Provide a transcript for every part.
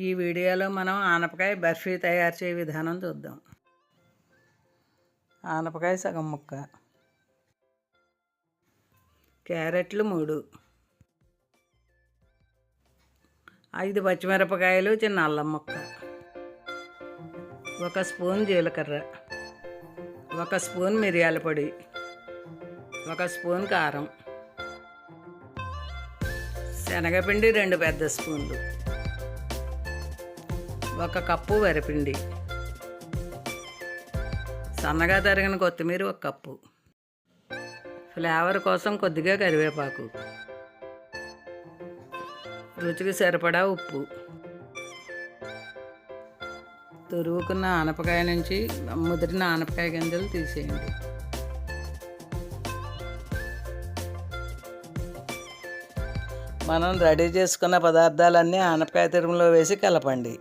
ఈ వీడియోలో మనం ఆనపకాయ బర్ఫీ తయారు చేయ విధానం చూద్దాం. ఆనపకాయ సగం ముక్క. క్యారెట్లు మూడు. ఐదు పచ్చిమిరపకాయలు చిన్న అల్లం ముక్క. ఒక స్పూన్ జీలకర్ర. ఒక స్పూన్ మిరియాల పొడి. ఒక స్పూన్ కారం. శనగపిండి రెండు పెద్ద స్పూన్లు. ఒక కప్పు వరిపిండి. సన్నగా తరిగిన కొత్తిమీర ఒక కప్పు. ఫ్లేవర్ కోసం కొద్దిగా కరివేపాకు. రుచికి సరిపడా ఉప్పు. తురుగుకున్న ఆనపకాయ నుంచి ముదిరిన ఆనపకాయ గింజలు తీసేయండి. మనం రెడీ చేసుకున్న పదార్థాలన్నీ ఆనపకాయ తిరుమలో వేసి కలపండి.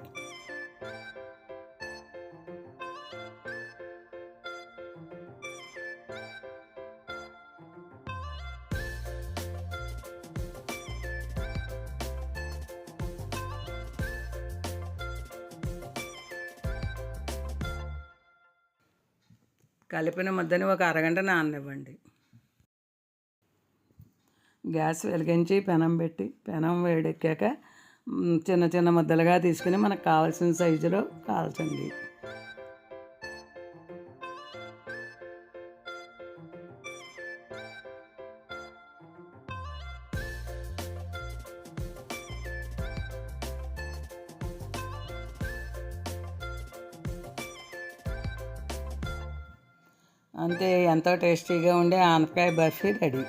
కలిపిన ముద్దని ఒక అరగంట నాననివ్వండి. గ్యాస్ వెలిగించి పెనం పెట్టి పెనం వేడెక్కాక చిన్న చిన్న ముద్దలుగా తీసుకుని మనకు కావాల్సిన సైజులో కాల్చండి. అంతే ఎంతో టేస్టీగా ఉండే ఆనపకాయ బర్ఫీ రెడీ.